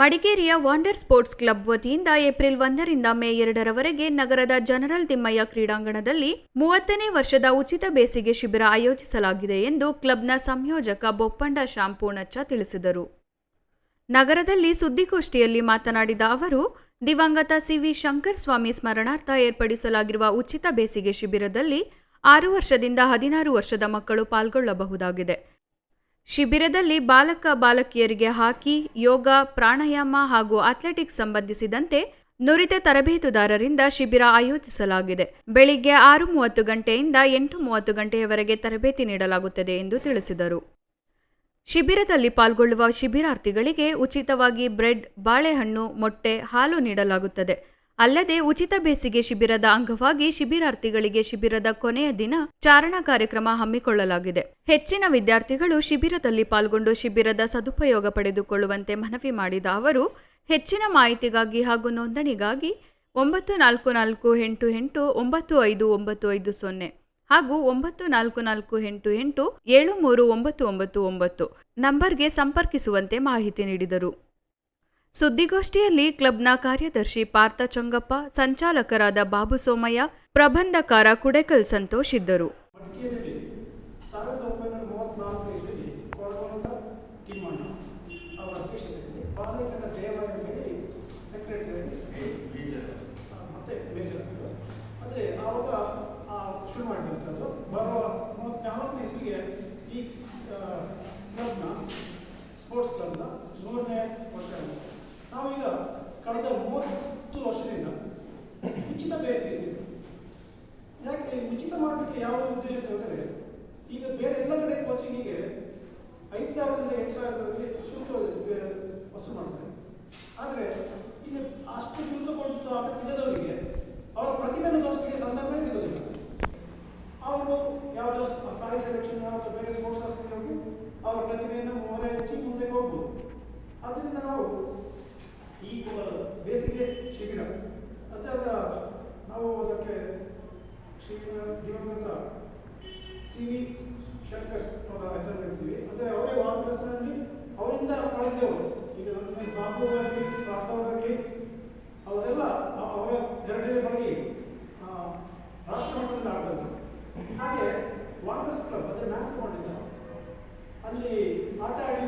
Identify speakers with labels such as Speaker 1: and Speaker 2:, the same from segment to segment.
Speaker 1: ಮಡಿಕೇರಿಯ wander sports club ವತಿಯಿಂದ April ಒಂದರಿಂದ ಮೇ ಎರಡರವರೆಗೆ ನಗರದ ಜನರಲ್ ತಿಮ್ಮಯ್ಯ ಕ್ರೀಡಾಂಗಣದಲ್ಲಿ ಮೂವತ್ತನೇ ವರ್ಷದ ಉಚಿತ ಬೇಸಿಗೆ ಶಿಬಿರ ಆಯೋಜಿಸಲಾಗಿದೆ ಎಂದು ಕ್ಲಬ್ನ ಸಂಯೋಜಕ ಬೊಪ್ಪಂಡ ಶ್ಯಾಮ್ ತಿಳಿಸಿದರು. ನಗರದಲ್ಲಿ ಸುದ್ದಿಗೋಷ್ಠಿಯಲ್ಲಿ ಮಾತನಾಡಿದ ಅವರು, ದಿವಂಗತ ಸಿವಿ ಶಂಕರ್ ಸ್ವಾಮಿ ಸ್ಮರಣಾರ್ಥ ಏರ್ಪಡಿಸಲಾಗಿರುವ ಉಚಿತ ಬೇಸಿಗೆ ಶಿಬಿರದಲ್ಲಿ ಆರು ವರ್ಷದಿಂದ ಹದಿನಾರು ವರ್ಷದ ಮಕ್ಕಳು ಪಾಲ್ಗೊಳ್ಳಬಹುದಾಗಿದೆ. ಶಿಬಿರದಲ್ಲಿ ಬಾಲಕ ಬಾಲಕಿಯರಿಗೆ ಹಾಕಿ, ಯೋಗ, ಪ್ರಾಣಾಯಾಮ ಹಾಗೂ ಅಥ್ಲೆಟಿಕ್ಸ್ ಸಂಬಂಧಿಸಿದಂತೆ ನುರಿತ ತರಬೇತುದಾರರಿಂದ ಶಿಬಿರ ಆಯೋಜಿಸಲಾಗಿದೆ. ಬೆಳಿಗ್ಗೆ ಆರು ಮೂವತ್ತು ಗಂಟೆಯಿಂದ ಎಂಟು ಮೂವತ್ತು ಗಂಟೆಯವರೆಗೆ ತರಬೇತಿ ನೀಡಲಾಗುತ್ತದೆ ಎಂದು ತಿಳಿಸಿದರು. ಶಿಬಿರದಲ್ಲಿ ಪಾಲ್ಗೊಳ್ಳುವ ಶಿಬಿರಾರ್ಥಿಗಳಿಗೆ ಉಚಿತವಾಗಿ ಬ್ರೆಡ್, ಬಾಳೆಹಣ್ಣು, ಮೊಟ್ಟೆ, ಹಾಲು ನೀಡಲಾಗುತ್ತದೆ. ಅಲ್ಲದೆ ಉಚಿತ ಬೇಸಿಗೆ ಶಿಬಿರದ ಅಂಗವಾಗಿ ಶಿಬಿರಾರ್ಥಿಗಳಿಗೆ ಶಿಬಿರದ ಕೊನೆಯ ದಿನ ಚಾರಣ ಕಾರ್ಯಕ್ರಮ ಹಮ್ಮಿಕೊಳ್ಳಲಾಗಿದೆ. ಹೆಚ್ಚಿನ ವಿದ್ಯಾರ್ಥಿಗಳು ಶಿಬಿರದಲ್ಲಿ ಪಾಲ್ಗೊಂಡು ಶಿಬಿರದ ಸದುಪಯೋಗ ಪಡೆದುಕೊಳ್ಳುವಂತೆ ಮನವಿ ಮಾಡಿದ ಅವರು, ಹೆಚ್ಚಿನ ಮಾಹಿತಿಗಾಗಿ ಹಾಗೂ ನೋಂದಣಿಗಾಗಿ ಒಂಬತ್ತು ನಾಲ್ಕು ನಾಲ್ಕು ಎಂಟು ಎಂಟು ಒಂಬತ್ತು ಐದು ಒಂಬತ್ತು ಐದು ಸೊನ್ನೆ ಹಾಗೂ ಒಂಬತ್ತು ನಾಲ್ಕು ನಾಲ್ಕು ಎಂಟು ಎಂಟು ಏಳು ಮೂರು ಒಂಬತ್ತು ಒಂಬತ್ತು ಒಂಬತ್ತು ನಂಬರ್ಗೆ ಸಂಪರ್ಕಿಸುವಂತೆ ಮಾಹಿತಿ ನೀಡಿದರು. ಸುದ್ದಿಗೋಷ್ಠಿಯಲ್ಲಿ ಕ್ಲಬ್ನ ಕಾರ್ಯದರ್ಶಿ ಪಾರ್ಥ ಚಂಗಪ್ಪ, ಸಂಚಾಲಕರಾದ ಬಾಬು ಸೋಮಯ್ಯ, ಪ್ರಬಂಧಕಾರ ಕುಡೆಕಲ್ ಸಂತೋಷ್ ಇದ್ದರು.
Speaker 2: ಅಧ್ಯಕ್ಷತೆಯಲ್ಲಿ ದೇವಾಲಯದಲ್ಲಿ ಸೆಕ್ರೆಟರಿಯಾಗಿ ಮತ್ತೆ ಮೇಜರ್ ಆಗಿದ್ರು ಆದರೆ ಆವಾಗ ಆ ಶುರು ಮಾಡಿದಂಥದ್ದು ಬರುವ ಮೂವತ್ತ್ನಾಲ್ಕು ಇಸ್ವಿಗೆ ಈ ಆ, ಕ್ಲಬ್ನ ಸ್ಪೋರ್ಟ್ಸ್ ಕ್ಲಬ್ನ ನೂರನೇ ವರ್ಷ ಆಗಿದೆ. ನಾವೀಗ ಕಳೆದ ಮೂವತ್ತು ವರ್ಷದಿಂದ ಬೇಸಿಗೆ ಯಾಕೆ ಉಚಿತ ಮಾಡಲಿಕ್ಕೆ ಯಾವ ಉದ್ದೇಶ ಅಂದರೆ ಈಗ ಬೇರೆ ಎಲ್ಲ ಕಡೆ ಕೋಚಿಂಗಿಗೆ ಐದು ಸಾವಿರದಿಂದ ಎಂಟು ಸಾವಿರದಲ್ಲಿ ಶುಲ್ಕ ವಸೂಲು ಮಾಡ್ತಾರೆ. ಆದರೆ ಇಲ್ಲಿ ಅಷ್ಟು ಶುಲ್ಕ ಕೊಟ್ಟು ಆಟ ತಿಳಿದವರಿಗೆ ಅವರ ಪ್ರತಿಭೆಯನ್ನು ತೋರಿಸಲಿಕ್ಕೆ ಸಂದರ್ಭವೇ ಸಿಗೋದಿಲ್ಲ. ಅವರು ಯಾವುದೋ ಸಾರಿ ಸೆಲೆಕ್ಷನ್ ಅಥವಾ ಬೇರೆ ಸ್ಪೋರ್ಟ್ಸ್ ಹೋಗಿ ಅವರ ಪ್ರತಿಭೆಯನ್ನು ಮೊದಲೇ ಹೆಚ್ಚಿ ಮುಂದೆ ಹೋಗ್ಬೋದು. ಅದರಿಂದ ನಾವು ಈ ಬೇಸಿಗೆ ಶಿಬಿರ ಅದೆಲ್ಲ ನಾವು ಅದಕ್ಕೆ ಶ್ರೀ ದಿವಂಗತ ಸಿ ವಿ ಶಂಕರ್ ಅವರ ಹೆಸರು ಹೇಳ್ತೀವಿ. ಅಂದರೆ ಅವರೇ ವಾಲ್ಕಸ್ನಲ್ಲಿ ಅವರಿಂದ ಕಳೆದವರು. ಈಗ ನಮ್ಮ ಬಾಬು ಅವರಲ್ಲಿ ಪಾರ್ಥವರಲ್ಲಿ ಅವರೆಲ್ಲ ಅವರ ಗರಡಿಗೆ ಬಗ್ಗೆ ರಾಷ್ಟ್ರಮಟ್ಟದಲ್ಲಿ ರಾಷ್ಟ್ರ ಮಟ್ಟದಲ್ಲಿ ಆಡೋದು. ಹಾಗೆ ವಾಲ್ಕಸ್ ಕ್ಲಬ್ ಅಂದರೆ ಮ್ಯಾಚ್ ಮಾಡಿದ್ದ ಅಲ್ಲಿ ಆಟ ಆಡಿ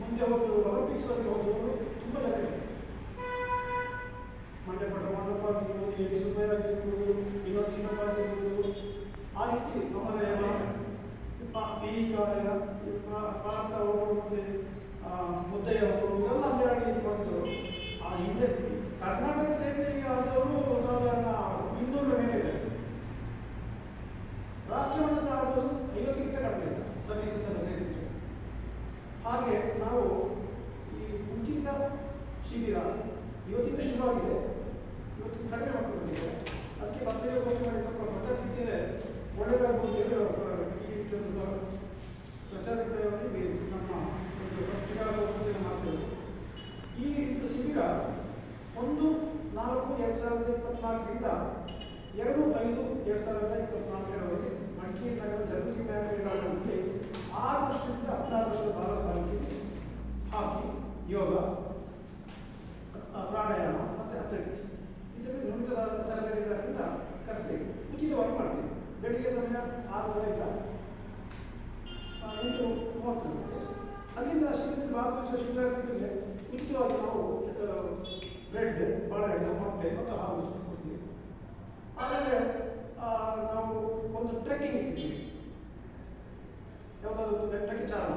Speaker 2: ಮುಂದೆ ಹೋದವರು ಒಲಿಂಪಿಕ್ಸ್ ಅಲ್ಲಿ ಹೋದವರು ತುಂಬ ಜನ. ಮಂಡ್ಯಪಟ್ಟ ಮಂಡಪ ಆಗಿರ್ಬೋದು ಇನ್ನೊಂದು ಚಿನ್ನಪ್ಪ ಆಗಿರ್ಬೋದು ಆ ರೀತಿ ಅಮರಯ್ಯ ಪಿ ಕಾಲಯ ಪಾರ್ಥ ಅವರು ಮತ್ತೆ ಮುದ್ದಯ್ಯ ಅವರು ಇವರೆಲ್ಲ ಅಲ್ಲಿ ಆಡಿ ಆ ಹಿಂದೆ ಕರ್ನಾಟಕ ಸ್ಟೇಟ್ಗೆ ಆದವರು ಸಾಧಾರಣ ಇನ್ನೂರ ಮೇಲೆ ಇದೆ ರಾಷ್ಟ್ರ ಮಟ್ಟದ ಆದವರು ಐವತ್ತಕ್ಕಿಂತ ಕಡಿಮೆ ಸರ್ವಿಸಸ್ ಅನ್ನು ಸೇರಿಸಿದೆ ಹಾಗೆ ನಾವು ಈ ಉಚಿತ ಶಿಬಿರ ಇವತ್ತಿಂದ ಶುರುವಾಗಿದೆ. ಇವತ್ತು ಕಡಿಮೆ ಮಾಡ್ಕೊಂಡಿದ್ದೇವೆ ಅದಕ್ಕೆ ಮತ್ತೆ ಮಾಡಿ ಸ್ವಲ್ಪ ಅಂತ ಹೇಳಿ ಅವ್ರು ಈ ಒಂದು ಪ್ರಚಾರಕ್ಕಾಗಿ ನಮ್ಮ ಒಂದು ಪತ್ರಿಕಾಗೋಷ್ಠಿಯನ್ನು ಮಾಡ್ತೇವೆ ಈ ಒಂದು ಶಿಬಿರ ಒಂದು ನಾಲ್ಕು ಎರಡು ಸಾವಿರದ ಇಪ್ಪತ್ನಾಲ್ಕರಿಂದ ಎರಡು ಐದು ಎರಡು ಸಾವಿರದ ಇಪ್ಪತ್ನಾಲ್ಕರವರೆಗೆ ಮಡಿಕೇರಿ ನಗರದ ಜನತಿ ಬ್ಯಾಂಕ್ ಕ್ರೀಡಾಂಗಣದಲ್ಲಿ ಆರು ವರ್ಷದಿಂದ ಹದಿನಾರು ವರ್ಷದ ಬಾಲಕ ಬಾಲಕಿಯರಿಗೆ ಹಾಕಿ ಯೋಗ ಆ, ಪ್ರಾಣಾಯಾಮ ಮತ್ತು ಅಥ್ಲೆಟಿಕ್ಸ್ ಇದರಲ್ಲಿ ನುರಿತ ತರಬೇತಿದಾರರಿಂದ ಕರೆಸಿ. ಉಚಿತವಾಗಿ ಮಾಡ್ತೀವಿ ಬೆಳಿಗ್ಗೆ ಸಮಯ ಆರೂವರೆಯಿಂದ ಎಂಟು ಮೂವತ್ತು. ಅಲ್ಲಿಂದ ಶಿಬಿರದಲ್ಲಿ ಭಾಗವಹಿಸುವ ಶಿಕ್ಷಕರಿಗೆ ಉಚಿತವಾಗಿ ನಾವು ಬ್ರೆಡ್ ಬಾಳೆಹಣ್ಣು ಮೊಟ್ಟೆ ಮತ್ತು ಹಾಲು ಕೊಡ್ತೀವಿ. ಆಮೇಲೆ ನಾವು ಒಂದು ಟ್ರೆಕ್ಕಿಂಗ್ ಇರ್ತೀವಿ ಯಾವುದಾದ್ರು ಬೆಟ್ಟಕ್ಕೆ ಚಾರಣ